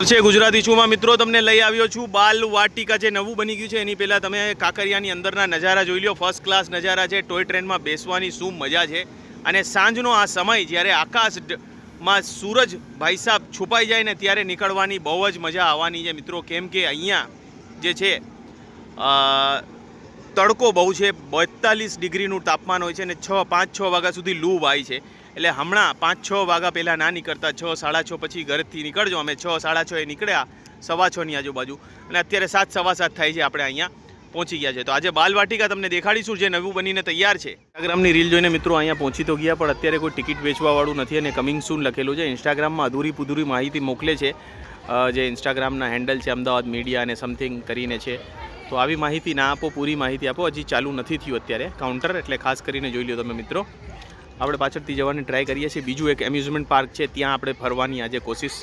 છે ગુજરાતી છુંમાં મિત્રો, તમને લઈ આવ્યો છું બાલ વાટિકા જે નવું બની ગયું છે, એની પહેલાં તમે કાંકરિયાની અંદરના નજારા જોઈ લો ફર્સ્ટ ક્લાસ નજારા છે ટોય ટ્રેનમાં બેસવાની શું મજા છે? અને સાંજનો આ સમય જ્યારે આકાશમાં સૂરજ ભાઈ સાહેબ છુપાઈ જાય ને ત્યારે નીકળવાની બહુ જ મજા આવવાની છે મિત્રો. કેમ કે અહીંયા જે છે તડકો બહુ છે, બેતાલીસ ડિગ્રીનું તાપમાન હોય છે અને છ પાંચ છ વાગ્યા સુધી લૂ વાય છે. એટલે હમણાં પાંચ છ વાગ્યા પહેલાં ના નીકળતા, છ સાડા છ પછી ઘરેથી નીકળજો. અમે છ સાડા છ એ નીકળ્યા, સવા છની આજુબાજુ. અને અત્યારે સાત, સવા સાત થાય છે આપણે અહીંયા પહોંચી ગયા છે. તો આજે બાલવાટિકા તમને દેખાડીશું જે નવું બનીને તૈયાર છે. ઇન્સ્ટાગ્રામની રીલ જોઈને મિત્રો અહીંયા પહોંચી તો ગયા, પણ અત્યારે કોઈ ટિકિટ વેચવાવાળું નથી અને કમિંગ સૂન લખેલું છે. ઇન્સ્ટાગ્રામમાં અધૂરી પુધૂરી માહિતી મોકલે છે જે ઇન્સ્ટાગ્રામના હેન્ડલ છે, અમદાવાદ મીડિયા અને સમથિંગ કરીને છે. તો આવી માહિતી ના આપો, પૂરી માહિતી આપો. હજી ચાલુ નથી થયું અત્યારે. કાઉન્ટર એટલે ખાસ કરીને જોઈ લો તમે મિત્રો. આપણે પાછળથી જવાની ટ્રાય કરીએ છીએ. બીજું એક એમ્યુઝમેન્ટ પાર્ક છે, ત્યાં આપણે ફરવાની આજે કોશિશ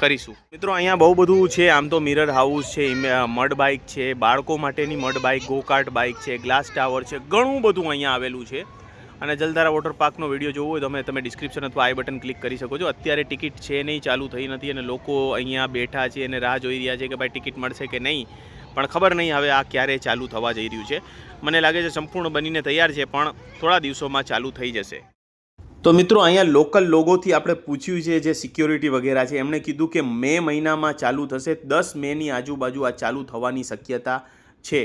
કરીશું. મિત્રો, અહીંયા બહુ બધું છે. આમ તો મિરર હાઉસ છે મડ બાઇક છે, બાળકો માટેની mud bike go kart bike છે ગ્લાસ ટાવર છે, ઘણું બધું અહીંયા આવેલું છે. અને જલધારા વોટર પાર્કનો વીડિયો જોવો હોય તો તમે તમે ડિસ્ક્રિપ્શન અથવા આઈ બટન ક્લિક કરી શકો છો. અત્યારે ટિકિટ છે નહીં, ચાલુ થઈ નથી અને લોકો અહીંયા બેઠા છે અને રાહ જોઈ રહ્યા છે કે ભાઈ ટિકિટ મળશે કે નહીં. પણ ખબર નહીં હવે આ ક્યારે ચાલુ થવા જઈ રહ્યું છે. મને લાગે છે સંપૂર્ણ બનીને તૈયાર છે, પણ થોડા દિવસોમાં ચાલુ થઈ જશે. તો મિત્રો, અહીંયા લોકલ લોગોથી આપણે પૂછ્યું છે જે સિક્યોરિટી વગેરે છે, એમણે કીધું કે મે મહિનામાં ચાલુ થશે, દસ મેની આજુબાજુ આ ચાલુ થવાની શક્યતા છે.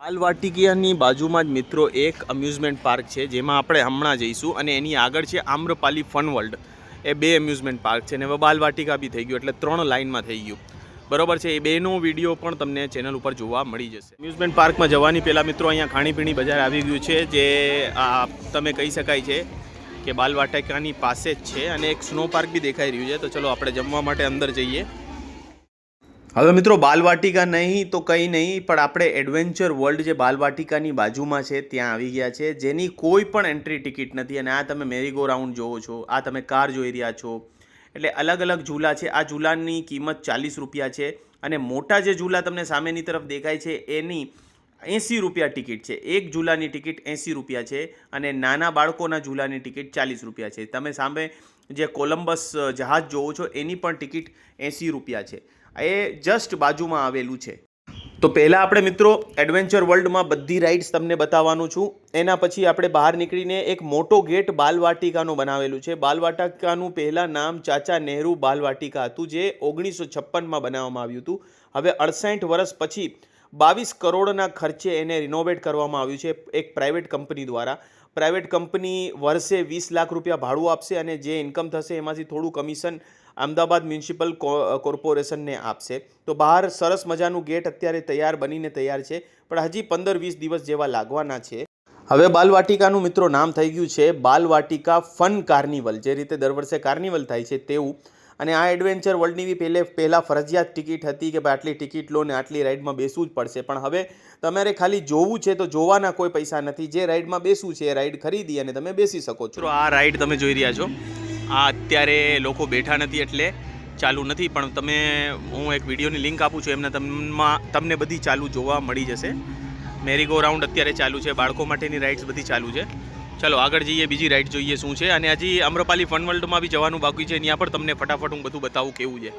બાલવાટિકાની બાજુમાં જ મિત્રો એક અમ્યુઝમેન્ટ પાર્ક છે, જેમાં આપણે હમણાં જઈશું અને એની આગળ છે આમ્રપાલી ફન વર્લ્ડ એ બે અમ્યુઝમેન્ટ પાર્ક છે ને હવે બાલવાટિકા બી થઈ ગયું, એટલે ત્રણ લાઇનમાં થઈ ગયું. બરોબર છે, એ બેનો વીડિયો પણ તમને ચેનલ ઉપર જોવા મળી જશે. અમ્યુઝમેન્ટ પાર્કમાં જવાની પહેલાં મિત્રો, અહીંયા ખાણીપીણી બજાર આવી ગયું છે, જે તમે કહી શકાય છે કે બાલવાટિકાની પાસે જ છે અને એક સ્નો પાર્ક બી દેખાઈ રહ્યું છે. તો ચલો આપણે જમવા માટે અંદર જઈએ. હવે મિત્રો, બાલવાટિકા નહીં તો કંઈ નહીં, પણ આપણે એડવેન્ચર વર્લ્ડ જે બાલવાટિકાની બાજુમાં છે, ત્યાં આવી ગયા છે. જેની કોઈ પણ એન્ટ્રી ટિકિટ નથી અને આ તમે મેરીગો રાઉન્ડ જોવો છો, આ તમે કાર જોઈ રહ્યા છો. એટલે અલગ અલગ ઝૂલા છે. આ ઝૂલાની કિંમત ચાલીસ રૂપિયા છે અને મોટા જે ઝૂલા તમને સામેની તરફ દેખાય છે, એની એંસી રૂપિયા ટિકિટ છે. એક ઝૂલાની ટિકિટ એંસી રૂપિયા છે અને નાના બાળકોના ઝૂલાની ટિકિટ ચાલીસ રૂપિયા છે. તમે સામે જે કોલંબસ જહાજ જોવો છો, એની પણ ટિકિટ એંસી રૂપિયા છે. એ જસ્ટ બાજુમાં આવેલું છે. તો પહેલાં આપણે મિત્રો એડવેન્ચર વર્લ્ડમાં બધી રાઇડ્સ તમને બતાવવાનું છું. એના પછી આપણે બહાર નીકળીને એક મોટો ગેટ બાલવાટિકાનો બનાવેલું છે. બાલવાટિકાનું પહેલાં નામ ચાચા નહેરુ બાલવાટિકા હતું, જે ઓગણીસો છપ્પનમાં બનાવવામાં આવ્યું હતું. હવે અડસાઠ વર્ષ પછી બાવીસ કરોડના ખર્ચે એને રિનોવેટ કરવામાં આવ્યું છે એક પ્રાઇવેટ કંપની દ્વારા. પ્રાઇવેટ કંપની વર્ષે વીસ લાખ રૂપિયા ભાડું આપશે અને જે ઇન્કમ થશે એમાંથી થોડું કમિશન અમદાવાદ મ્યુનિસિપલ કોર્પોરેશનને આપશે. તો બહાર સરસ મજાનું ગેટ અત્યારે તૈયાર બનીને તૈયાર છે, પણ હજી પંદર વીસ દિવસ જેવા લાગવાના છે. હવે બાલવાટિકાનું મિત્રો નામ થઈ ગયું છે બાલવાટિકા ફન કાર્નિવલ. જે રીતે દર વર્ષે કાર્નિવલ થાય છે તેવું અને આ એડવેન્ચર વર્લ્ડની બી પહેલે પહેલાં ફરજિયાત ટિકિટ હતી કે ભાઈ આટલી ટિકિટ લો ને આટલી રાઇડમાં બેસવું જ પડશે. પણ હવે તમારે ખાલી જોવું છે તો જોવાના કોઈ પૈસા નથી. જે રાઇડમાં બેસવું છે એ રાઈડ ખરીદી અને તમે બેસી શકો છો. આ રાઇડ તમે જોઈ રહ્યા છો. આ અત્યારે લોકો બેઠા નથી એટલે ચાલુ નથી, પણ તમે હું એક વિડીયોની લિંક આપું છું, એમને તમમાં તમને બધી ચાલુ જોવા મળી જશે. મેરીગો રાઉન્ડ અત્યારે ચાલુ છે. બાળકો માટેની રાઇડ્સ બધી ચાલુ છે. ચલો, આગળ જઈએ, બીજી રાઈડ જોઈએ શું છે. અને હજી અમ્રપાલી ફન બી જવાનું બાકી છે. ત્યાં પણ તમને ફટાફટ હું બધું બતાવું કેવું છે.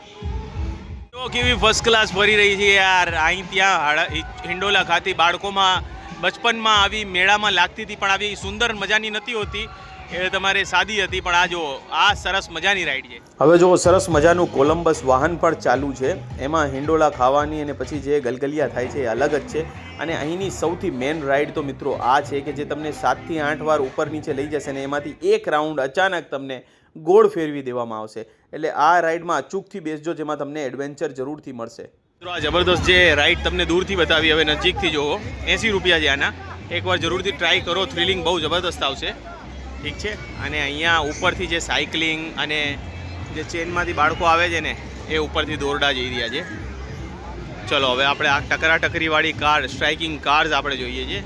તો કેવી ફર્સ્ટ ક્લાસ ફરી રહી છે યાર. અહીં ત્યાં હિંડોલા ખાતી બાળકોમાં, બચપનમાં આવી મેળામાં લાગતી હતી, પણ આવી સુંદર મજાની નથી હોતી. એ તમારે સાદી હતી પણ આ જો આ સરસ મજાની રાઈડ છે. હવે જો સરસ મજાનું કોલંબસ વાહન પણ ચાલુ છે. એમાં હિંડોલા ખાવાની અને પછી જે ગલગલિયા થાય છે એ અલગ જ છે. અને અહીંની સૌથી મેન રાઈડ તો મિત્રો આ છે કે જે તમને સાતથી આઠ વાર ઉપર નીચે લઈ જશે ને એમાંથી એક રાઉન્ડ અચાનક તમને ગોળ ફેરવી દેવામાં આવશે. એટલે આ રાઈડમાં અચૂકથી બેસજો જેમાં તમને એડવેન્ચર જરૂરથી મળશે. મિત્રો આ જબરદસ્ત જે રાઈડ તમને દૂરથી બતાવી હવે નજીકથી જોવો એંસી રૂપિયા છે આના. એકવાર જરૂરથી ટ્રાય કરો થ્રિલિંગ બહુ જબરદસ્ત આવશે. ઠીક છે? અને અહીંયા ઉપરથી જે સાયકલિંગ અને જે ચેનમાંથી બાળકો આવે છે ને, એ ઉપરથી દોરડા જઈ રહ્યા છે. ચલો, હવે આપણે આ ટકરા ટકરીવાળી કાર, સ્ટ્રાઇકિંગ કાર્સ આપણે જોઈએ છીએ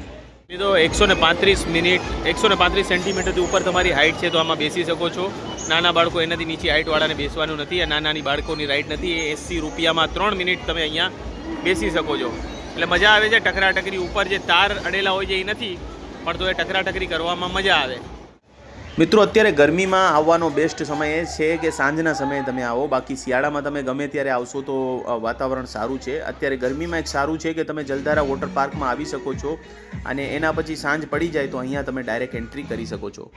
એ તો એકસો પાંત્રીસ મિનિટ, એકસો ને સેન્ટીમીટરથી ઉપર તમારી હાઇટ છે, તો આમાં બેસી શકો છો. નાના બાળકો એનાથી નીચે હાઇટવાળાને બેસવાનું નથી અને નાની બાળકોની રાઇટ નથી. એ એંસી રૂપિયામાં ત્રણ મિનિટ તમે અહીંયા બેસી શકો છો. એટલે મજા આવે છે ટકરા ટકરી ઉપર જે તાર અડેલા હોય છે એ નથી, પણ તો એ ટકરા ટકરી કરવામાં મજા આવે. મિત્રો, અત્યારે ગરમીમાં આવવાનો બેસ્ટ સમય એ છે કે સાંજના સમયે તમે આવો. બાકી શિયાળામાં તમે ગમે ત્યારે આવશો તો વાતાવરણ સારું છે. અત્યારે ગરમીમાં એક સારું છે કે તમે જલધારા વોટર પાર્કમાં આવી શકો છો અને એના પછી સાંજ પડી જાય તો અહીંયા તમે ડાયરેક્ટ એન્ટ્રી કરી શકો છો.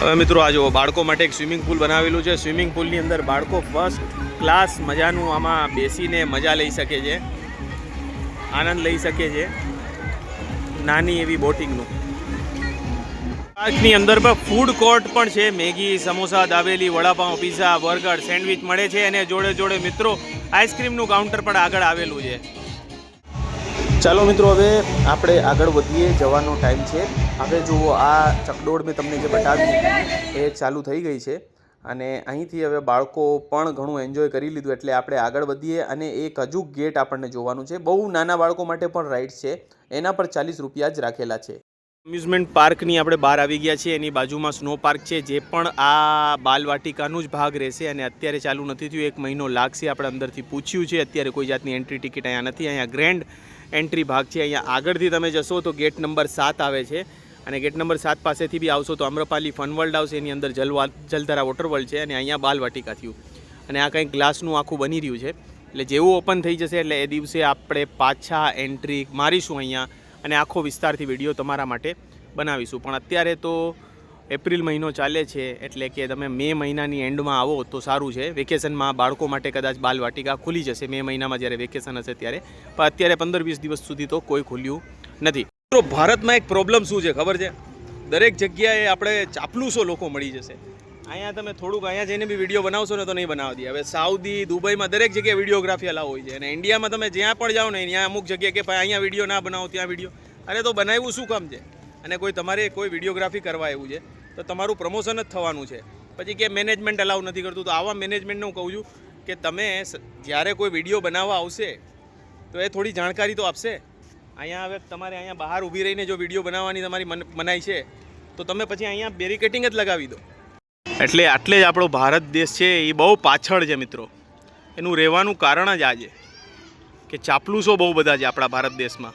હવે મિત્રો, આ જુઓ, બાળકો માટે એક સ્વિમિંગ પુલ બનાવેલું છે. સ્વિમિંગ પુલની અંદર બાળકો ફર્સ્ટ ક્લાસ મજાનું આમાં બેસીને મજા લઈ શકે છે. આનંદ લઈ શકે છે. નાની એવી બોટિંગનું પાર્કની અંદર પણ ફૂડ કોર્ટ પણ છે. Maggi, samosa, dabeli, vada pav pizza burger, sandwich મળે છે અને જોડે જોડે મિત્રો આઈસ્ક્રીમનું કાઉન્ટર પણ આગળ આવેલું છે. ચાલો મિત્રો, હવે આપણે આગળ વધીએ. જવાનો ટાઈમ છે. હવે જુઓ, આ ચકડોળ મેં તમને જે બતાવી એ ચાલુ થઈ ગઈ છે અને અહીંથી હવે બાળકો પણ ઘણું એન્જોય કરી લીધું એટલે આપણે આગળ વધીએ અને એક હજુ ગેટ આપણને જોવાનું છે. બહુ નાના બાળકો માટે પણ રાઇડ્સ છે. એના પર ચાલીસ રૂપિયા જ રાખેલા છે. એમ્યુઝમેન્ટ પાર્કની આપણે બહાર આવી ગયા છીએ. એની બાજુમાં સ્નો પાર્ક છે, જે પણ આ બાલવાટિકાનું જ ભાગ રહેશે અને અત્યારે ચાલુ નથી થયું. એક મહિનો લાગશે આપણે અંદરથી પૂછ્યું છે. અત્યારે કોઈ જાતની એન્ટ્રી ટિકિટ અહીંયા નથી. અહીંયા ગ્રેન્ડ એન્ટ્રી ભાગ છે. અહીંયા આગળથી તમે જશો તો ગેટ નંબર સાત આવે છે. અને ગેટ નંબર સાત પાસેથી બી આવશો તો આમ્રપાલી ફન વર્લ્ડ આવશે. એની અંદર જલવા જલધારા વોટર વર્લ્ડ છે અને અહીંયા બાલવાટિકા થયું. અને આ કંઈક ગ્લાસનું આખું બની રહ્યું છે. એટલે જેવું ઓપન થઈ જશે એટલે એ દિવસે આપણે પાછા એન્ટ્રી મારીશું અહીંયા. અને આખો વિસ્તારથી વીડિયો તમારા માટે બનાવીશું. પણ અત્યારે તો એપ્રિલ મહિનો ચાલે છે, એટલે કે તમે મે મહિનાની એન્ડમાં આવો તો સારું છે. વેકેશનમાં બાળકો માટે કદાચ બાલવાટિકા ખુલી જશે મે મહિનામાં જ્યારે વેકેશન હશે ત્યારે. પણ અત્યારે પંદર વીસ દિવસ સુધી તો કોઈ ખુલ્યું નથી. તો ભારતમાં એક પ્રોબ્લેમ શું છે ખબર છે? દરેક જગ્યાએ આપણે ચાપલુસો લોકો મળી જશે. અહીંયા તમે થોડુંક અહીંયા જઈને બી વીડિયો બનાવશો ને તો નહીં બનાવી દે હવે સાઉદી દુબઈમાં દરેક જગ્યાએ વિડીયોગ્રાફી અલાવ હોય છે. અને ઇન્ડિયામાં તમે જ્યાં પણ જાઓ ને, ત્યાં અમુક જગ્યાએ કે ભાઈ અહીંયા વીડિયો ના બનાવો, ત્યાં વીડિયો અરે તો બનાવ્યું શું કામ છે? અને કોઈ તમારે કોઈ વિડીયોગ્રાફી કરવા એવું છે, તો તમારું પ્રમોશન જ થવાનું છે. પછી કે મેનેજમેન્ટ અલાઉ નથી કરતું, તો આવા મેનેજમેન્ટને હું કહું છું કે તમે જ્યારે કોઈ વીડિયો બનાવવા આવશે, તો એ થોડી જાણકારી તો આપશે. અહીંયા હવે તમારે અહીંયા બહાર ઊભી રહીને જો વીડિયો બનાવવાની તમારી મન- મનાઈ છે, તો તમે પછી અહીંયા બેરિકેટિંગ જ લગાવી દો. એટલે આટલે જ આપણો ભારત દેશ છે, એ બહુ પાછળ છે મિત્રો. એનું રહેવાનું કારણ જ આ છે કે ચાપલુસો બહુ બધા છે આપણા ભારત દેશમાં.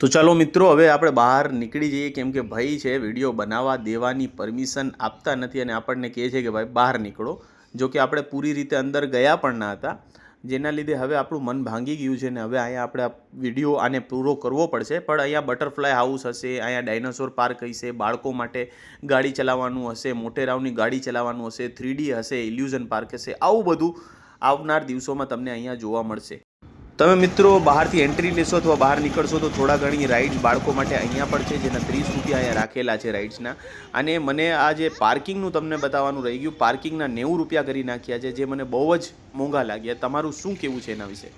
તો ચાલો મિત્રો, હવે આપણે બહાર નીકળી જઈએ કેમ કે ભાઈ છે, વીડિયો બનાવવા દેવાની પરમિશન આપતા નથી અને આપણને કહે છે કે ભાઈ બહાર નીકળો. જો કે આપણે પૂરી રીતે અંદર ગયા પણ ના હતા. જેના લીધે હવે આપણું મન ભાંગી ગયું છે ને હવે અહીંયા આપણે વીડિયો આને પૂરો કરવો પડશે. પણ અહીંયા બટરફ્લાય હાઉસ હશે, અહીંયા ડાયનાસોર પાર્ક હશે, બાળકો માટે ગાડી ચલાવવાનું હશે મોટેરાવની ગાડી ચલાવવાનું હશે થ્રીડી હશે, ઇલ્યુઝન પાર્ક હશે, આવું બધું આવનાર દિવસોમાં તમને અહીંયા જોવા મળશે. તમે મિત્રો બહારથી એન્ટ્રી લેશો અથવા બહાર નીકળશો તો થોડા ઘણી રાઇડ્સ બાળકો માટે અહીંયા પણ છે, જેના ત્રીસ રૂપિયા અહીંયા રાખેલા છે રાઇડ્સના અને મને આ જે પાર્કિંગનું તમને બતાવવાનું રહી ગયું પાર્કિંગના નેવું રૂપિયા કરી નાખ્યા છે, જે મને બહુ જ મોંઘા લાગ્યા. તમારું શું કહેવું છે એના વિશે?